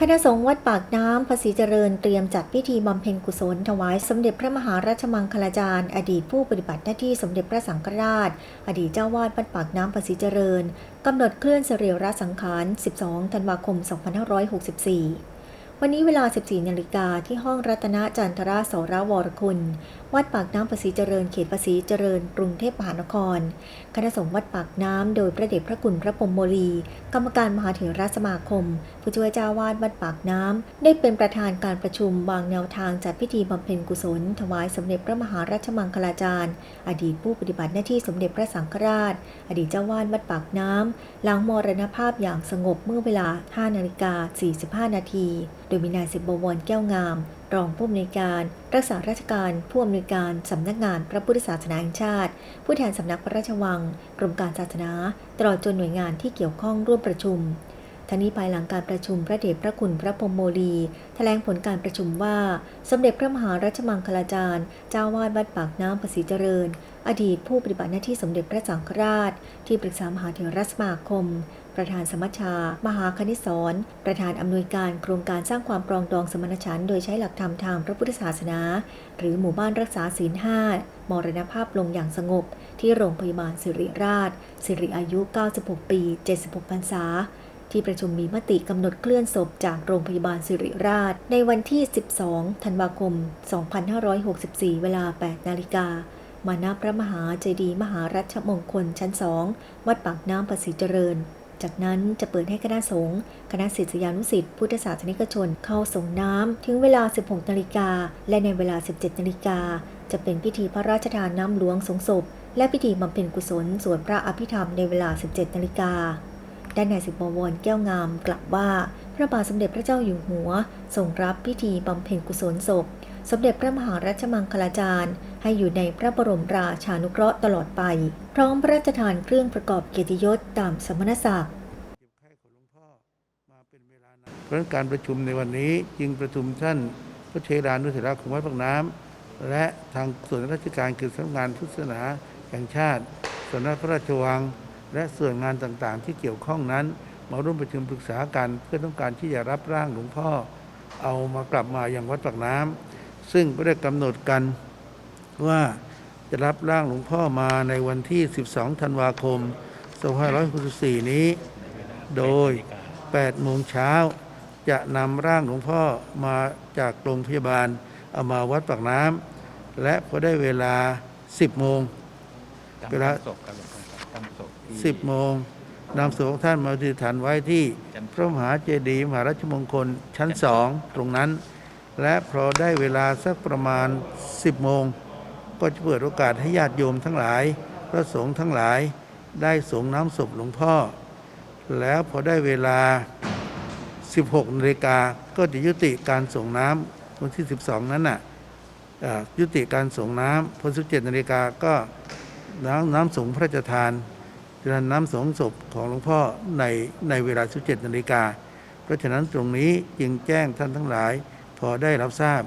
คณะสงฆ์วัดปากน้ำภาษีเจริญเตรียมจัดพิธีบำเพ็ญกุศลถวายสมเด็จพระมหาราชมังคลาจารย์ อดีตผู้ปฏิบัติหน้าที่สมเด็จพระสังฆราช อดีตเจ้าวาดวัดปากน้ำภาษีเจริญกำหนดเคลื่อนเสรีระสังขาร 12 ธันวาคม 2564 วันนี้เวลา 14 นาฬิกาที่ห้องรัตนจันทราสรวรคุณ วัดปากน้ำภาษีเจริญเขตภาษีเจริญกรุงเทพมหานคร คณะสงฆ์วัดปากน้ำโดยพระเดชพระคุณพระพรมโมลี กรรมการมหาเถรสมาคม ผู้ช่วยเจ้าวาดวัดปากน้ำ ได้เป็นประธานการประชุมวางแนวทางจัดพิธีบำเพ็ญกุศล ถวายสมเด็จพระมหาราชมังคลาจารย์ อดีตผู้ปฏิบัติหน้าที่สมเด็จพระสังฆราช อดีตเจ้าวาดวัดปากน้ำหลังมรณภาพอย่างสงบเมื่อเวลา 5 นาฬิกา 45 นาทีโดยมีนายสิบบวรแก้วงาม รองผู้อำนวยการ รักษาราชการผู้อำนวยการสำนักงานพระพุทธศาสนาแห่งชาติ ผู้แทนสำนักพระราชวัง กรมการศาสนา ตลอดจนหน่วยงานที่เกี่ยวข้องร่วมประชุม ทั้งนี้ภายหลังการประชุมพระเดชพระคุณพระพรมโมลีแถลงผลการประชุมว่า สมเด็จพระมหาราชมังคลาจารย์ เจ้าวาดวัดปากน้ำภาษีเจริญ อดีตผู้ปฏิบัติหน้าที่สมเด็จพระสังฆราช ที่ปรึกษามหาเถรสมาคม ประธานสมัชชา มหาคณิตศรประธานอำนวยการโครงการสร้างความปรองดองสมณฉันท์โดยใช้หลักธรรมทางพระพุทธศาสนา หรือหมู่บ้านรักษาศีลห้ามรณภาพลงอย่างสงบ ที่โรงพยาบาลสิริราช สิริอายุ 96 ปี 76 พรรษา ที่ประชุมมีมติกำหนดเคลื่อนศพจากโรงพยาบาลสิริราช ในวันที่ 12 ธันวาคม 2564 เวลา 8 นาฬิกา มาณพระมหาเจดีย์มหารัชมงคลชั้นสองวัดปากน้ำประสิเจริญ จากนั้นจะเปิดให้คณะสงฆ์คณะศิษยานุศิษย์พุทธศาสนิกชนเข้าส่งน้ำถึงเวลา 16 นาฬิกา และในเวลา 17 นาฬิกา จะเป็นพิธีพระราชทานน้ำหลวงสงศพ และพิธีบำเพ็ญกุศลสวดพระอภิธรรมในเวลา 17 นาฬิกา ด้านนายสิบบวรแก้วงามกล่าวว่า พระบาทสมเด็จพระเจ้าอยู่หัวทรงรับพิธีบำเพ็ญกุศลศพ สมเด็จพระมหารัชมังคลาจารย์ ให้อยู่ในพระบรมราชานุเคราะห์ตลอดไป พร้อมพระราชทานเครื่องประกอบเกียรติยศตามสมณศักดิ์เพราะการประชุมในวันนี้จึงประชุมท่านพระเทรานุเถระของวัดปากน้ำและทางส่วนราชการคือสำนักงานพุทธศาสนาแห่งชาติสำนักพระราชวัง และส่วนงานต่างๆ ที่เกี่ยวข้องนั้น มาร่วมประชุมปรึกษากันเพื่อต้องการที่จะรับร่างหลวงพ่อ เอามากลับมาอย่างวัดปากน้ำซึ่งก็ได้กำหนดกันว่าจะรับร่างหลวงพ่อมาในวันที่ 12 ธันวาคม 2564 นี้ โดย 8 โมงเช้าจะนำร่างหลวงพ่อมาจากโรงพยาบาลเอามาวัดปากน้ำและพอได้เวลา 10 โมงเวลา ศพครับหลวงพ่อครับตั้งศพที่10 โมงนำศพของท่านมาที่ฐานไว้ที่พระมหาเจดีย์มหาราชมงคลชั้นสองตรงนั้น และพอได้เวลาสักประมาณ 10 โมง ก็จะเปิดโอกาสให้ญาติโยมทั้งหลาย พระสงฆ์ทั้งหลายได้สงน้ำศพหลวงพ่อ แล้วพอได้เวลา 16นาฬิกาก็จะยุติการส่งน้ำวันที่ 12 นั้นน่ะเอ่อยุติการส่งน้ำพอ17นาฬิกาก็น้ำน้ำสงพระราชทาน จะน้ำสงศพของหลวงพ่อในในเวลา 17นาฬิกา เพราะฉะนั้นตรงนี้จึงแจ้งท่านทั้งหลาย พอได้รับทราบ